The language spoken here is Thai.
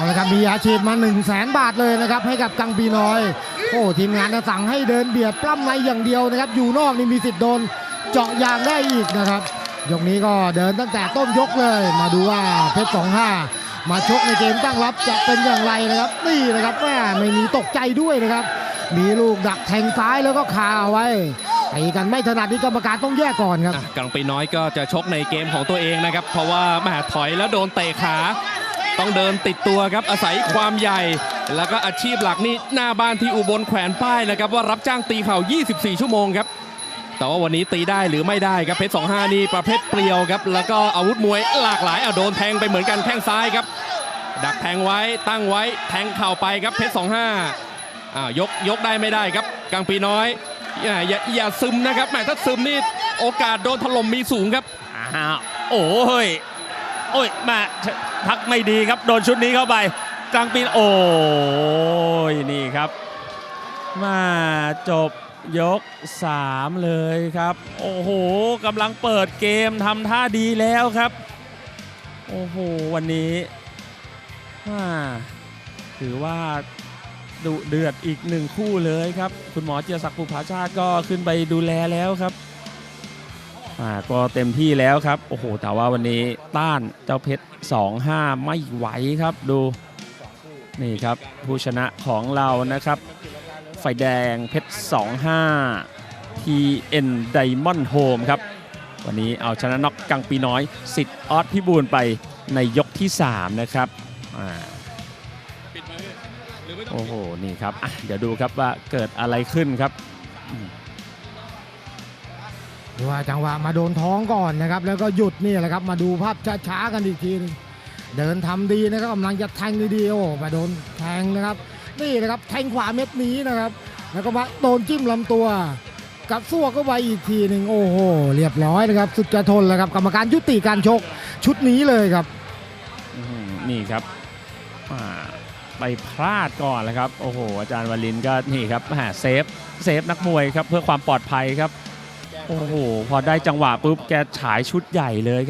เอาละครับมีอาชีพมา1 0 0 0 0แสนบาทเลยนะครับให้กับกังปีน้อย โอ้ทีมงานจะสั่งให้เดินเบียดปล้ำในอย่างเดียวนะครับ อยู่นอกนี่มีสิทธิ์โดนเจาะยางได้อีกนะครับ ยกนี้ก็เดินตั้งแต่ต้นยกเลย มาดูว่าเพชรสองห้ามาชกในเกมตั้งรับจะเป็นอย่างไรนะครับนี่นะครับแม่ไม่มีตกใจด้วยนะครับ มีลูกดักแทงซ้ายแล้วก็คาเอาไว้ตีกันไม่ถนัดนี่กรรมการต้องแยกก่อนครับกังปีน้อยก็จะชกในเกมของตัวเองนะครับ เพราะว่าแหมถอยแล้วโดนเตะขา ต้องเดินติดตัวครับอาศัยความใหญ่ แล้วก็อาชีพหลักนี่หน้าบ้านที่อุบลแขวนป้ายนะครับว่ารับจ้างตีเข่า 24 ชั่วโมงครับแต่ว่าวันนี้ตีได้หรือไม่ได้ครับเพชร25 นี่ประเภทเปรียวครับแล้วก็อาวุธมวยหลากหลายอะโดนแทงไปเหมือนกันแข้งซ้ายครับ ดักแทงไว้ตั้งไว้แทงเข่าไปครับเพชร25อ่ายกยกได้ไม่ได้ครับกังปีน้อยอย่าอย่าซึมนะครับแหมถ้าซึมนี่โอกาสโดนถล่มมีสูงครับอ้าวโอ้ย โอ้ยแมาทักไม่ดีครับโดนชุดนี้เข้าไปกลางปีนโอ้ยนี่ครับ มาจบยก 3 เลยครับ โอ้โหกำลังเปิดเกมทำท่าดีแล้วครับ โอ้โห วันนี้อ่าถือว่าดุเดือดอีกหนึ่งคู่เลยครับ คุณหมอเจียศักดิ์ภูผาชาติก็ขึ้นไปดูแลแล้วครับ อ่าก็เต็มที่แล้วครับ โอ้โห แต่ว่าวันนี้ต้านเจ้าเพชร 2-5 ไม่ไหวครับดู นี่ครับ ผู้ชนะของเรานะครับ ไฟแดงเพชร 2-5 TN Diamond Home ครับ วันนี้เอาชนะน็อกกังปีน้อยสิทธิ์ออสพิบูลไปในยกที่ 3 นะครับอ่าโอ้โห นี่ครับ เดี๋ยวดูครับว่าเกิดอะไรขึ้นครับ ว่าจังหวะมาโดนท้องก่อนนะครับ แล้วก็หยุดนี่แหละครับ มาดูภาพช้าๆกันอีกทีนึงเดินทำดีนะครับกำลังจะแทงดีๆโอ้มาโดนแทงนะครับ นี่นะครับแทงขวาเม็ดนี้นะครับ แล้วก็มาโดนจิ้มลำตัว กับสู้ก็ไปอีกทีหนึ่งโอ้โหเรียบร้อยนะครับ สุดจะทนแล้วครับกรรมการยุติการชกชุดนี้เลยครับนี่ครับไปพลาดก่อนแล้วครับโอ้โหอาจารย์วลินก็นี่ครับเซฟเซฟนักมวยครับเพื่อความปลอดภัยครับ โอ้โห พอได้จังหวะปุ๊บแกฉายชุดใหญ่เลยครับ